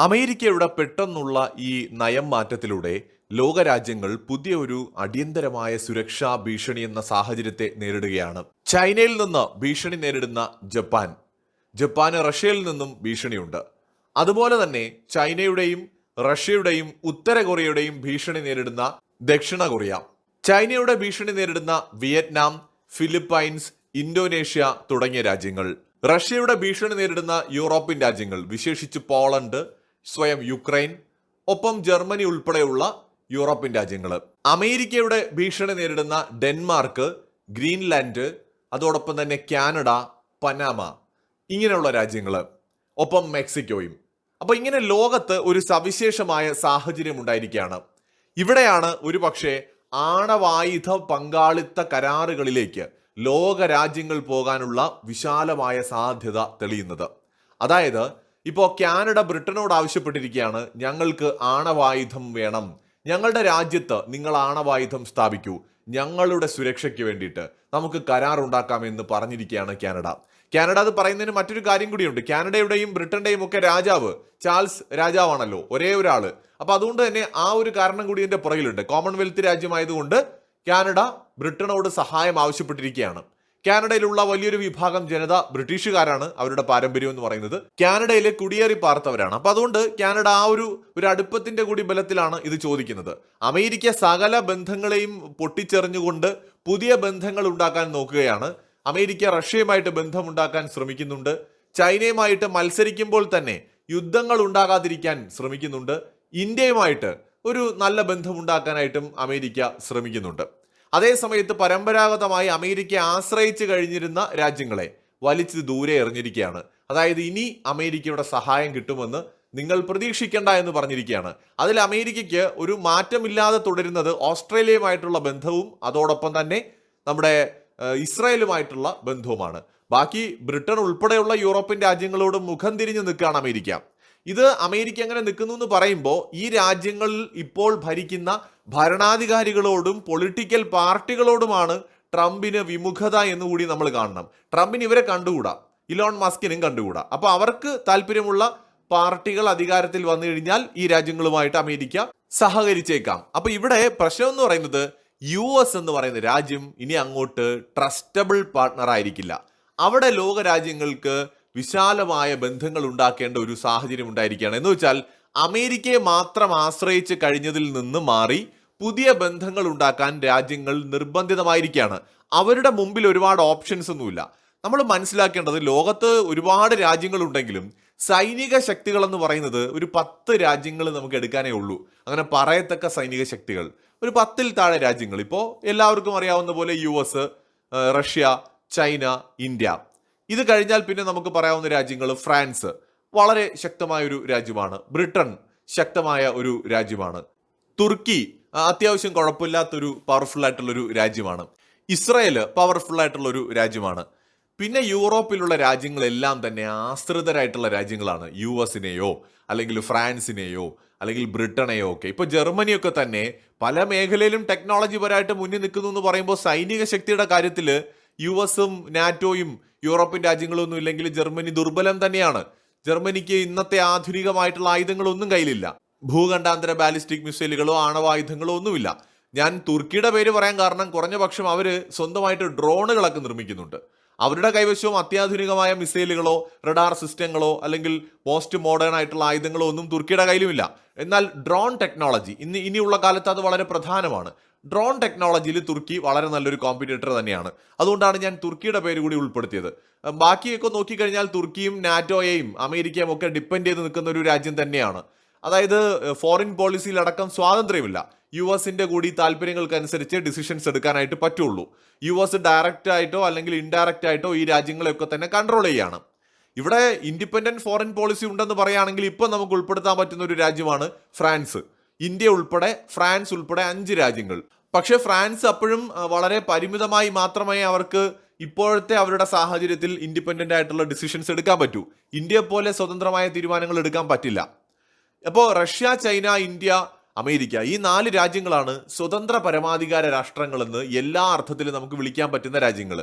അമേരിക്കയുടെ പെട്ടെന്നുള്ള ഈ നയം മാറ്റത്തിലൂടെ ലോകരാജ്യങ്ങൾ പുതിയ ഒരു അടിയന്തരമായ സുരക്ഷാ ഭീഷണി എന്ന സാഹചര്യത്തെ നേരിടുകയാണ്. ചൈനയിൽ നിന്ന് ഭീഷണി നേരിടുന്ന ജപ്പാൻ. ജപ്പാന് റഷ്യയിൽ നിന്നും ഭീഷണിയുണ്ട്. അതുപോലെ തന്നെ ചൈനയുടെയും റഷ്യയുടെയും ഉത്തര കൊറിയയുടെയും ഭീഷണി നേരിടുന്ന ദക്ഷിണ കൊറിയ. ചൈനയുടെ ഭീഷണി നേരിടുന്ന വിയറ്റ്നാം ഫിലിപ്പൈൻസ് ഇന്തോനേഷ്യ തുടങ്ങിയ രാജ്യങ്ങൾ. റഷ്യയുടെ ഭീഷണി നേരിടുന്ന യൂറോപ്യൻ രാജ്യങ്ങൾ വിശേഷിച്ച് പോളണ്ട് സ്വയം യുക്രൈൻ ഒപ്പം ജർമ്മനി ഉൾപ്പെടെയുള്ള യൂറോപ്യൻ രാജ്യങ്ങൾ അമേരിക്കയുടെ ഭീഷണി നേരിടുന്ന ഡെൻമാർക്ക് ഗ്രീൻലാൻഡ് അതോടൊപ്പം തന്നെ കാനഡ പനാമ ഇങ്ങനെയുള്ള രാജ്യങ്ങൾ ഒപ്പം മെക്സിക്കോയും. അപ്പോൾ ഇങ്ങനെ ലോകത്ത് ഒരു സവിശേഷമായ സാഹചര്യം ഉണ്ടായിരിക്കുകയാണ്. ഇവിടെയാണ് ഒരു പക്ഷേ ആണവായുധ പങ്കാളിത്ത കരാറുകളിലേക്ക് ലോക രാജ്യങ്ങൾ പോകാനുള്ള വിശാലമായ സാധ്യത തെളിയുന്നത്. അതായത് ഇപ്പോൾ കാനഡ ബ്രിട്ടനോട് ആവശ്യപ്പെട്ടിരിക്കുകയാണ് ഞങ്ങൾക്ക് ആണവായുധം വേണം. ഞങ്ങളുടെ രാജ്യത്ത് നിങ്ങൾ ആണവായുധം സ്ഥാപിക്കൂ. ഞങ്ങളുടെ സുരക്ഷയ്ക്ക് വേണ്ടിയിട്ട് നമുക്ക് കരാർ ഉണ്ടാക്കാമെന്ന് പറഞ്ഞിരിക്കുകയാണ് കാനഡ. കാനഡ അത് പറയുന്നതിന് മറ്റൊരു കാര്യം കൂടിയുണ്ട്. കാനഡയുടെയും ബ്രിട്ടന്റെയും ഒക്കെ രാജാവ് ചാൾസ് രാജാവാണല്ലോ ഒരേ ഒരാൾ. അപ്പൊ അതുകൊണ്ട് തന്നെ ആ ഒരു കാരണം കൂടി ഇതിന്റെ പുറകിലുണ്ട്. കോമൺവെൽത്ത് രാജ്യമായതുകൊണ്ട് കാനഡ ബ്രിട്ടനോട് സഹായം ആവശ്യപ്പെട്ടിരിക്കുകയാണ്. കാനഡയിലുള്ള വലിയൊരു വിഭാഗം ജനത ബ്രിട്ടീഷുകാരാണ് അവരുടെ പാരമ്പര്യം എന്ന് പറയുന്നത്. കാനഡയിലെ കുടിയേറി പാർത്തവരാണ്. അപ്പൊ അതുകൊണ്ട് കാനഡ ആ ഒരു ഒരു അടുപ്പത്തിന്റെ കൂടി ബലത്തിലാണ് ഇത് ചോദിക്കുന്നത്. അമേരിക്ക സകല ബന്ധങ്ങളെയും പൊട്ടിച്ചെറിഞ്ഞുകൊണ്ട് പുതിയ ബന്ധങ്ങൾ ഉണ്ടാക്കാൻ നോക്കുകയാണ്. അമേരിക്ക റഷ്യയുമായിട്ട് ബന്ധമുണ്ടാക്കാൻ ശ്രമിക്കുന്നുണ്ട്. ചൈനയുമായിട്ട് മത്സരിക്കുമ്പോൾ തന്നെ യുദ്ധങ്ങൾ ഉണ്ടാകാതിരിക്കാൻ ശ്രമിക്കുന്നുണ്ട്. ഇന്ത്യയുമായിട്ട് ഒരു നല്ല ബന്ധമുണ്ടാക്കാനായിട്ടും അമേരിക്ക ശ്രമിക്കുന്നുണ്ട്. അതേ സമയത്ത് പരമ്പരാഗതമായി അമേരിക്ക ആശ്രയിച്ചു കഴിഞ്ഞിരുന്ന രാജ്യങ്ങളെ വലിച്ചു ദൂരെ എറിഞ്ഞിരിക്കുകയാണ്. അതായത് ഇനി അമേരിക്കയുടെ സഹായം കിട്ടുമെന്ന് നിങ്ങൾ പ്രതീക്ഷിക്കേണ്ട എന്ന് പറഞ്ഞിരിക്കുകയാണ്. അതിൽ അമേരിക്കയ്ക്ക് ഒരു മാറ്റമില്ലാതെ തുടരുന്നത് ഓസ്ട്രേലിയയുമായിട്ടുള്ള ബന്ധവും അതോടൊപ്പം തന്നെ നമ്മുടെ ഇസ്രായേലുമായിട്ടുള്ള ബന്ധവുമാണ്. ബാക്കി ബ്രിട്ടൻ ഉൾപ്പെടെയുള്ള യൂറോപ്യൻ രാജ്യങ്ങളോട് മുഖം തിരിഞ്ഞു നിൽക്കുകയാണ് അമേരിക്ക. ഇത് അമേരിക്ക അങ്ങനെ നിൽക്കുന്നു എന്ന് പറയുമ്പോൾ ഈ രാജ്യങ്ങളിൽ ഇപ്പോൾ ഭരിക്കുന്ന ഭരണാധികാരികളോടും പൊളിറ്റിക്കൽ പാർട്ടികളോടുമാണ് ട്രംപിന് വിമുഖത എന്ന് കൂടി നമ്മൾ കാണണം. ട്രംപിന് ഇവരെ കണ്ടുകൂടാ? ഇലോൺ മസ്കിനും കണ്ടുകൂടാ? അപ്പൊ അവർക്ക് താല്പര്യമുള്ള പാർട്ടികൾ അധികാരത്തിൽ വന്നു കഴിഞ്ഞാൽ ഈ രാജ്യങ്ങളുമായിട്ട് അമേരിക്ക സഹകരിച്ചേക്കാം. അപ്പൊ ഇവിടെ പ്രശ്നം എന്ന് പറയുന്നത് യു എസ് എന്ന് പറയുന്ന രാജ്യം ഇനി അങ്ങോട്ട് ട്രസ്റ്റബിൾ പാർട്ട്ണർ ആയിരിക്കില്ല അവിടെ ലോക രാജ്യങ്ങൾക്ക് വിശാലമായ ബന്ധങ്ങൾ ഉണ്ടാക്കേണ്ട ഒരു സാഹചര്യം ഉണ്ടായിരിക്കുകയാണ്. എന്ന് വെച്ചാൽ അമേരിക്കയെ മാത്രം ആശ്രയിച്ച് കഴിഞ്ഞതിൽ നിന്ന് മാറി പുതിയ ബന്ധങ്ങൾ ഉണ്ടാക്കാൻ രാജ്യങ്ങൾ നിർബന്ധിതമായിരിക്കുകയാണ്. അവരുടെ മുമ്പിൽ ഒരുപാട് ഓപ്ഷൻസ് ഒന്നുമില്ല. നമ്മൾ മനസ്സിലാക്കേണ്ടത് ലോകത്ത് ഒരുപാട് രാജ്യങ്ങളുണ്ടെങ്കിലും സൈനിക ശക്തികൾ എന്ന് പറയുന്നത് ഒരു പത്ത് രാജ്യങ്ങൾ നമുക്ക് എടുക്കാനേ ഉള്ളൂ. അങ്ങനെ പറയത്തക്ക സൈനിക ശക്തികൾ. ഒരു പത്തിൽ താഴെ രാജ്യങ്ങൾ. ഇപ്പോൾ എല്ലാവർക്കും അറിയാവുന്ന പോലെ യു റഷ്യ ചൈന ഇന്ത്യ. ഇത് കഴിഞ്ഞാൽ പിന്നെ നമുക്ക് പറയാവുന്ന രാജ്യങ്ങൾ ഫ്രാൻസ്. വളരെ ശക്തമായ ഒരു രാജ്യമാണ്. ബ്രിട്ടൻ ശക്തമായ ഒരു രാജ്യമാണ്. തുർക്കി അത്യാവശ്യം കുഴപ്പമില്ലാത്തൊരു പവർഫുൾ ആയിട്ടുള്ളൊരു രാജ്യമാണ്. ഇസ്രായേൽ പവർഫുൾ ആയിട്ടുള്ള ഒരു രാജ്യമാണ്. പിന്നെ യൂറോപ്പിലുള്ള രാജ്യങ്ങളെല്ലാം തന്നെ ആശ്രിതരായിട്ടുള്ള രാജ്യങ്ങളാണ്. യു എസിനെയോ അല്ലെങ്കിൽ ഫ്രാൻസിനെയോ അല്ലെങ്കിൽ ബ്രിട്ടനെയോ ഒക്കെ. ഇപ്പൊ ജർമ്മനിയൊക്കെ തന്നെ പല മേഖലയിലും ടെക്നോളജി പരമായിട്ട് മുന്നിൽ നിൽക്കുന്നു എന്ന് പറയുമ്പോൾ സൈനിക ശക്തിയുടെ കാര്യത്തിൽ യു എസും നാറ്റോയും യൂറോപ്യൻ രാജ്യങ്ങളൊന്നും ഇല്ലെങ്കിൽ ജർമ്മനി ദുർബലം തന്നെയാണ്. ജർമ്മനിക്ക് ഇന്നത്തെ ആധുനികമായിട്ടുള്ള ആയുധങ്ങളൊന്നും കയ്യിലില്ല. ഭൂഖണ്ഡാന്തര ബാലിസ്റ്റിക് മിസൈലുകളോ ആണവായുധങ്ങളോ ഒന്നുമില്ല. ഞാൻ തുർക്കിയുടെ പേര് പറയാൻ കാരണം കുറഞ്ഞ പക്ഷം അവർ സ്വന്തമായിട്ട് ഡ്രോണുകളൊക്കെ നിർമ്മിക്കുന്നുണ്ട്. അവരുടെ കൈവശവും അത്യാധുനികമായ മിസൈലുകളോ റഡാർ സിസ്റ്റങ്ങളോ അല്ലെങ്കിൽ പോസ്റ്റ് മോഡേൺ ആയിട്ടുള്ള ആയുധങ്ങളോ ഒന്നും തുർക്കിയുടെ കയ്യിലുമില്ല. എന്നാൽ ഡ്രോൺ ടെക്നോളജി ഇന്ന് ഇനിയുള്ള കാലത്ത് അത് വളരെ പ്രധാനമാണ്. ഡ്രോൺ ടെക്നോളജിയിൽ തുർക്കി വളരെ നല്ലൊരു കോമ്പറ്റീറ്റർ തന്നെയാണ്. അതുകൊണ്ടാണ് ഞാൻ തുർക്കിയുടെ പേര് കൂടി ഉൾപ്പെടുത്തിയത്. ബാക്കിയൊക്കെ നോക്കിക്കഴിഞ്ഞാൽ തുർക്കിയും നാറ്റോയെയും അമേരിക്കയും ഒക്കെ ഡിപ്പെൻഡ് ചെയ്ത് നിൽക്കുന്ന ഒരു രാജ്യം തന്നെയാണ്. അതായത് ഫോറിൻ പോളിസിയിലടക്കം സ്വാതന്ത്ര്യമില്ല. യു എസിന്റെ കൂടി താല്പര്യങ്ങൾക്കനുസരിച്ച് ഡിസിഷൻസ് എടുക്കാനായിട്ട് പറ്റുള്ളൂ. യു എസ് ഡയറക്റ്റ് ആയിട്ടോ അല്ലെങ്കിൽ ഇൻഡയറക്റ്റ് ആയിട്ടോ ഈ രാജ്യങ്ങളെയൊക്കെ തന്നെ കൺട്രോൾ ചെയ്യാണ്. ഇവിടെ ഇൻഡിപെൻഡന്റ് ഫോറിൻ പോളിസി ഉണ്ടെന്ന് പറയുകയാണെങ്കിൽ ഇപ്പൊ നമുക്ക് ഉൾപ്പെടുത്താൻ പറ്റുന്ന ഒരു രാജ്യമാണ് ഫ്രാൻസ്. ഇന്ത്യ ഉൾപ്പെടെ ഫ്രാൻസ് ഉൾപ്പെടെ അഞ്ച് രാജ്യങ്ങൾ. പക്ഷെ ഫ്രാൻസ് അപ്പോഴും വളരെ പരിമിതമായി മാത്രമേ അവർക്ക് ഇപ്പോഴത്തെ അവരുടെ സാഹചര്യത്തിൽ ഇൻഡിപെൻഡന്റ് ആയിട്ടുള്ള ഡിസിഷൻസ് എടുക്കാൻ പറ്റൂ. ഇന്ത്യ പോലെ സ്വതന്ത്രമായ തീരുമാനങ്ങൾ എടുക്കാൻ പറ്റില്ല. അപ്പോൾ റഷ്യ ചൈന ഇന്ത്യ അമേരിക്ക ഈ നാല് രാജ്യങ്ങളാണ് സ്വതന്ത്ര പരമാധികാര രാഷ്ട്രങ്ങളെന്ന് എല്ലാ അർത്ഥത്തിലും നമുക്ക് വിളിക്കാൻ പറ്റുന്ന രാജ്യങ്ങൾ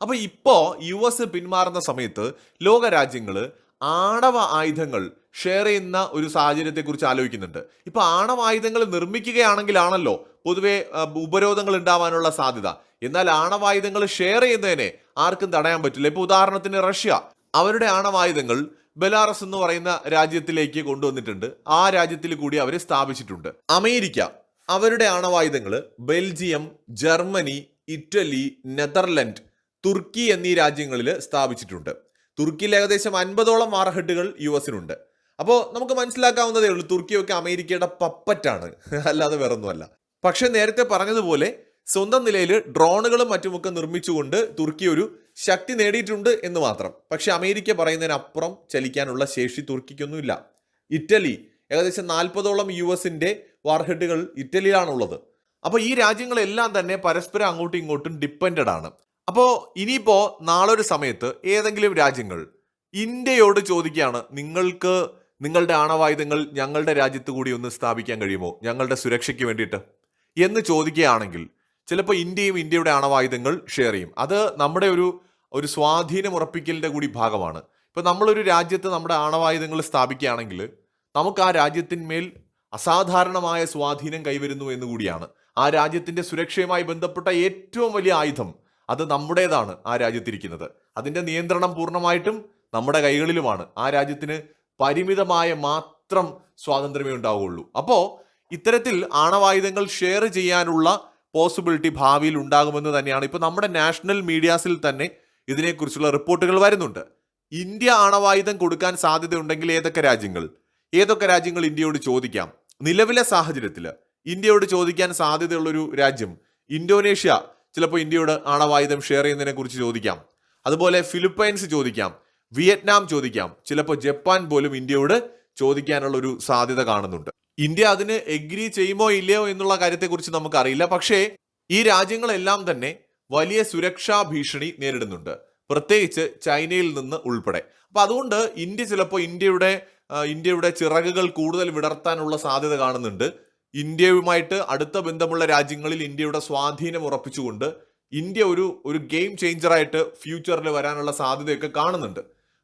അപ്പോൾ ഇപ്പോൾ യു എസ് പിന്മാറുന്ന സമയത്ത് ലോക രാജ്യങ്ങൾ ആണവ ആയുധങ്ങൾ ഷെയർ ചെയ്യുന്ന ഒരു സാഹചര്യത്തെക്കുറിച്ച് ആലോചിക്കുന്നുണ്ട്. ഇപ്പൊ ആണവ ആയുധങ്ങൾ നിർമ്മിക്കുകയാണെങ്കിലാണല്ലോ പൊതുവെ ഉപരോധങ്ങൾ ഉണ്ടാവാനുള്ള സാധ്യത. എന്നാൽ ആണവായുധങ്ങൾ ഷെയർ ചെയ്യുന്നതിനെ ആർക്കും തടയാൻ പറ്റില്ല. ഇപ്പൊ ഉദാഹരണത്തിന് റഷ്യ. അവരുടെ ആണവായുധങ്ങൾ ബെലാറസ് എന്ന് പറയുന്ന രാജ്യത്തിലേക്ക് കൊണ്ടുവന്നിട്ടുണ്ട്. ആ രാജ്യത്തിൽ കൂടി അവർ സ്ഥാപിച്ചിട്ടുണ്ട്. അമേരിക്ക. അവരുടെ ആണവായുധങ്ങൾ Belgium Germany Italy Netherland Turkey എന്നീ രാജ്യങ്ങളിൽ സ്ഥാപിച്ചിട്ടുണ്ട്. തുർക്കിയിൽ ഏകദേശം അൻപതോളം വാർഹെഡുകൾ യു എസിനുണ്ട്. അപ്പോൾ നമുക്ക് മനസ്സിലാക്കാവുന്നതേ ഉള്ളൂ തുർക്കിയൊക്കെ അമേരിക്കയുടെ പപ്പറ്റാണ്. അല്ലാതെ വേറൊന്നുമല്ല. പക്ഷെ നേരത്തെ പറഞ്ഞതുപോലെ സ്വന്തം നിലയിൽ ഡ്രോണുകളും മറ്റുമൊക്കെ നിർമ്മിച്ചുകൊണ്ട് തുർക്കി ഒരു ശക്തി നേടിയിട്ടുണ്ട് എന്ന് മാത്രം. പക്ഷെ അമേരിക്ക പറയുന്നതിനപ്പുറം ചലിക്കാനുള്ള ശേഷി തുർക്കിക്കൊന്നുമില്ല. ഇറ്റലി ഏകദേശം നാൽപ്പതോളം യു എസിന്റെ വാർഹെഡുകൾ ഇറ്റലിയിലാണുള്ളത്. അപ്പോൾ ഈ രാജ്യങ്ങളെല്ലാം തന്നെ പരസ്പരം അങ്ങോട്ടും ഇങ്ങോട്ടും ഡിപ്പെൻഡഡ് ആണ്. അപ്പോൾ ഇനിയിപ്പോ നാളൊരു സമയത്ത് ഏതെങ്കിലും രാജ്യങ്ങൾ ഇന്ത്യയോട് ചോദിക്കുകയാണ് നിങ്ങൾക്ക് നിങ്ങളുടെ ആണവായുധങ്ങൾ ഞങ്ങളുടെ രാജ്യത്ത് കൂടി ഒന്ന് സ്ഥാപിക്കാൻ കഴിയുമോ? ഞങ്ങളുടെ സുരക്ഷയ്ക്ക് വേണ്ടിയിട്ട്? എന്ന് ചോദിക്കുകയാണെങ്കിൽ ചിലപ്പോൾ ഇന്ത്യയും ഇന്ത്യയുടെ ആണവായുധങ്ങൾ ഷെയർ ചെയ്യും. അത് നമ്മുടെ ഒരു ഒരു സ്വാധീനം ഉറപ്പിക്കലിന്റെ കൂടി ഭാഗമാണ്. ഇപ്പോൾ നമ്മളൊരു രാജ്യത്ത് നമ്മുടെ ആണവായുധങ്ങൾ സ്ഥാപിക്കുകയാണെങ്കിൽ നമുക്ക് ആ രാജ്യത്തിന്മേൽ അസാധാരണമായ സ്വാധീനം കൈവരുന്നു എന്ന് കൂടിയാണ്. ആ രാജ്യത്തിന്റെ സുരക്ഷയുമായി ബന്ധപ്പെട്ട ഏറ്റവും വലിയ ആയുധം അത് നമ്മുടേതാണ് ആ രാജ്യത്തിരിക്കുന്നത്. അതിന്റെ നിയന്ത്രണം പൂർണമായിട്ടും നമ്മുടെ കൈകളിലുമാണ്. ആ രാജ്യത്തിന് പരിമിതമായ മാത്രം സ്വാതന്ത്ര്യമേ ഉണ്ടാവുകയുള്ളൂ. അപ്പോൾ ഇത്തരത്തിൽ ആണവായുധങ്ങൾ ഷെയർ ചെയ്യാനുള്ള പോസിബിലിറ്റി ഭാവിയിൽ ഉണ്ടാകുമെന്ന് തന്നെയാണ് ഇപ്പോൾ നമ്മുടെ നാഷണൽ മീഡിയാസിൽ തന്നെ ഇതിനെക്കുറിച്ചുള്ള റിപ്പോർട്ടുകൾ വരുന്നുണ്ട്. ഇന്ത്യ ആണവായുധം കൊടുക്കാൻ സാധ്യതയുണ്ടെങ്കിൽ ഏതൊക്കെ രാജ്യങ്ങൾ? ഏതൊക്കെ രാജ്യങ്ങൾ ഇന്ത്യയോട് ചോദിക്കാം? നിലവിലെ സാഹചര്യത്തിൽ ഇന്ത്യയോട് ചോദിക്കാൻ സാധ്യതയുള്ളൊരു രാജ്യം ഇന്തോനേഷ്യ. ചിലപ്പോൾ ഇന്ത്യയോട് ആണവായുധം ഷെയർ ചെയ്യുന്നതിനെ കുറിച്ച് ചോദിക്കാം. അതുപോലെ ഫിലിപ്പൈൻസ് ചോദിക്കാം. വിയറ്റ്നാം ചോദിക്കാം. ചിലപ്പോൾ ജപ്പാൻ പോലും ഇന്ത്യയോട് ചോദിക്കാനുള്ള ഒരു സാധ്യത കാണുന്നുണ്ട്. ഇന്ത്യ അതിന് എഗ്രി ചെയ്യുമോ ഇല്ലയോ എന്നുള്ള കാര്യത്തെക്കുറിച്ച് നമുക്കറിയില്ല. പക്ഷേ ഈ രാജ്യങ്ങളെല്ലാം തന്നെ വലിയ സുരക്ഷാ ഭീഷണി നേരിടുന്നുണ്ട്. പ്രത്യേകിച്ച് ചൈനയിൽ നിന്ന് ഉൾപ്പെടെ. അപ്പൊ അതുകൊണ്ട് ഇന്ത്യ ചിലപ്പോൾ ഇന്ത്യയുടെ ഇന്ത്യയുടെ ചിറകുകൾ കൂടുതൽ വിടർത്താനുള്ള സാധ്യത കാണുന്നുണ്ട്. ഇന്ത്യയുമായിട്ട് അടുത്ത ബന്ധമുള്ള രാജ്യങ്ങളിൽ ഇന്ത്യയുടെ സ്വാധീനം ഉറപ്പിച്ചുകൊണ്ട് ഇന്ത്യ ഒരു ഒരു ഗെയിം ചേഞ്ചറായിട്ട് ഫ്യൂച്ചറിൽ വരാനുള്ള സാധ്യതയൊക്കെ കാണുന്നുണ്ട്.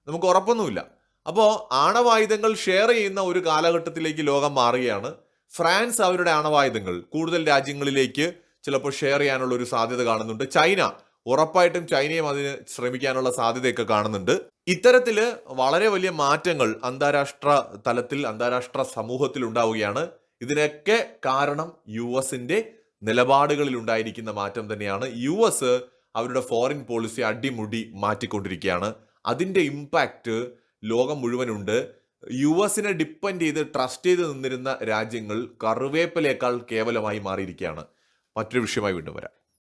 നമുക്ക് ഉറപ്പൊന്നുമില്ല. അപ്പോൾ ആണവായുധങ്ങൾ ഷെയർ ചെയ്യുന്ന ഒരു കാലഘട്ടത്തിലേക്ക് ലോകം മാറുകയാണ്. ഫ്രാൻസ് അവരുടെ ആണവായുധങ്ങൾ കൂടുതൽ രാജ്യങ്ങളിലേക്ക് ചിലപ്പോൾ ഷെയർ ചെയ്യാനുള്ള ഒരു സാധ്യത കാണുന്നുണ്ട്. ചൈന ഉറപ്പായിട്ടും ചൈനയും അതിന് ശ്രമിക്കാനുള്ള സാധ്യതയൊക്കെ കാണുന്നുണ്ട്. ഇത്തരത്തിൽ വളരെ വലിയ മാറ്റങ്ങൾ അന്താരാഷ്ട്ര തലത്തിൽ അന്താരാഷ്ട്ര സമൂഹത്തിൽ ഉണ്ടാവുകയാണ്. ഇതിനൊക്കെ കാരണം യു എസിന്റെ നിലപാടുകളിൽ ഉണ്ടായിരിക്കുന്ന മാറ്റം തന്നെയാണ്. യു എസ് അവരുടെ ഫോറിൻ പോളിസി അടിമുടി മാറ്റിക്കൊണ്ടിരിക്കുകയാണ്. അതിന്റെ ഇമ്പാക്റ്റ് ലോകം മുഴുവനുണ്ട്. യു എസിനെ ഡിപ്പെൻഡ് ചെയ്ത് ട്രസ്റ്റ് ചെയ്ത് നിന്നിരുന്ന രാജ്യങ്ങൾ കറുവേപ്പിലേക്കാൾ കേവലമായി മാറിയിരിക്കുകയാണ്. മറ്റൊരു വിഷയമായി വീണ്ടും വരാം.